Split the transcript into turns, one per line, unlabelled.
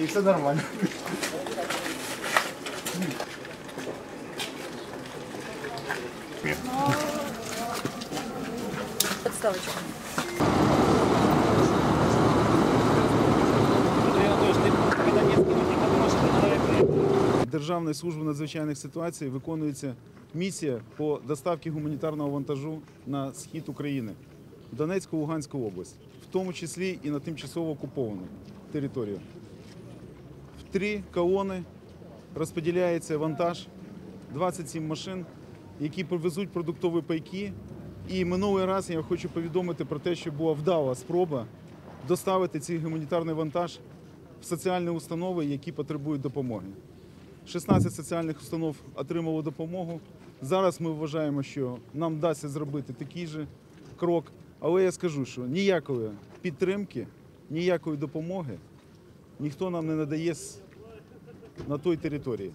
І все нормально.
Подставочку.
Державної служби надзвичайних ситуацій виконується місія по доставці гуманітарного вантажу на схід України, Донецьку, Луганську область, в тому числі і на тимчасово окуповану територію. В три колони розподіляється вантаж, 27 машин, які привезуть продуктові пайки. І минулий раз я хочу повідомити про те, що була вдала спроба доставити цей гуманітарний вантаж в соціальні установи, які потребують допомоги. 16 соціальних установ отримало допомогу. Зараз ми вважаємо, що нам вдасться зробити такий же крок. Але я скажу, що ніякої підтримки, ніякої допомоги ніхто нам не надає на той території.